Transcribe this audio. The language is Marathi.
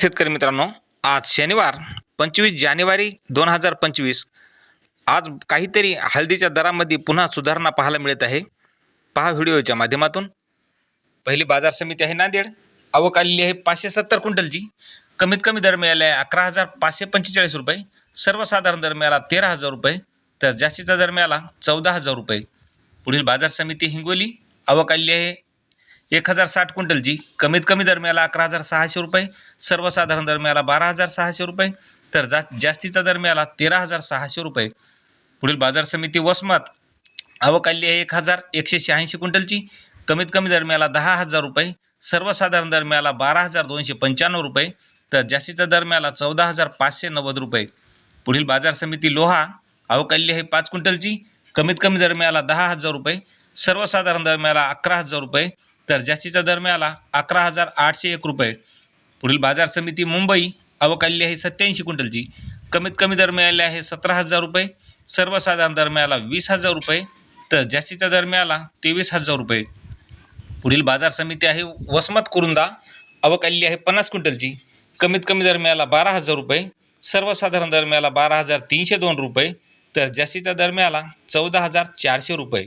शेतकरी मित्रांनो आज शनिवार पंचवीस जानेवारी दोन हजार पंचवीस. आज काहीतरी हळदीच्या दरामध्ये पुन्हा सुधारणा पाहायला मिळत आहे. पहा व्हिडिओच्या माध्यमातून. पहिली बाजार समिती आहे नांदेड. आवक आलेली आहे पाचशे सत्तर क्विंटलची. कमीत कमी दर मिळाला आहे अकरा हजार पाचशे पंचेचाळीस रुपये. सर्वसाधारण दर मिळाला तेरा हजार रुपये. तर जास्तीचा दर मिळाला चौदा हजार रुपये. पुढील बाजार समिती हिंगोली. आवक आलेली आहे एक हजार साठ क्विंटलची कमीत कमी दरम्याला अकरा हजार सहाशे रुपये सर्वसाधारण दरम्याला बारा हजार सहाशे रुपये तर जा जास्तीचा दरम्याला तेरा हजार सहाशे रुपये. पुढील बाजार समिती वसमत. आवक आहे एक हजार एकशे शहाऐंशी क्विंटलची कमीत कमी दरम्याला दहा हजार रुपये सर्वसाधारण दरम्याला बारा हजार दोनशे पंच्याण्णव रुपये तर जास्तीच्या दरम्याला चौदा हजार पाचशे नव्वद रुपये. पुढील बाजार समिती लोहा. आवक आलेली आहे पाच क्विंटलची कमीत कमी दरम्याला दहा हजार रुपये सर्वसाधारण दरम्याला अकरा हजार रुपये तर जास्तीचा दर मिळाला अकरा हजार आठशे एक रुपये. पुढील बाजार समिती मुंबई अवकाली आहे सत्याऐंशी क्विंटलची. कमीत कमी दर मिळाले आहे सतरा हजार रुपये. सर्वसाधारण दर मिळाला वीस हजार रुपये. तर जास्तीचा दर मिळाला तेवीस हजार रुपये. पुढील बाजार समिती आहे वसमत कुरुंदा आवक आहे पन्नास क्विंटलची. कमीत कमी दर मिळाला बारा हजार रुपये. सर्वसाधारण दर मिळाला बारा हजार तीनशे दोन रुपये. तर जास्तीचा दर मिळाला चौदा हजार चारशे रुपये.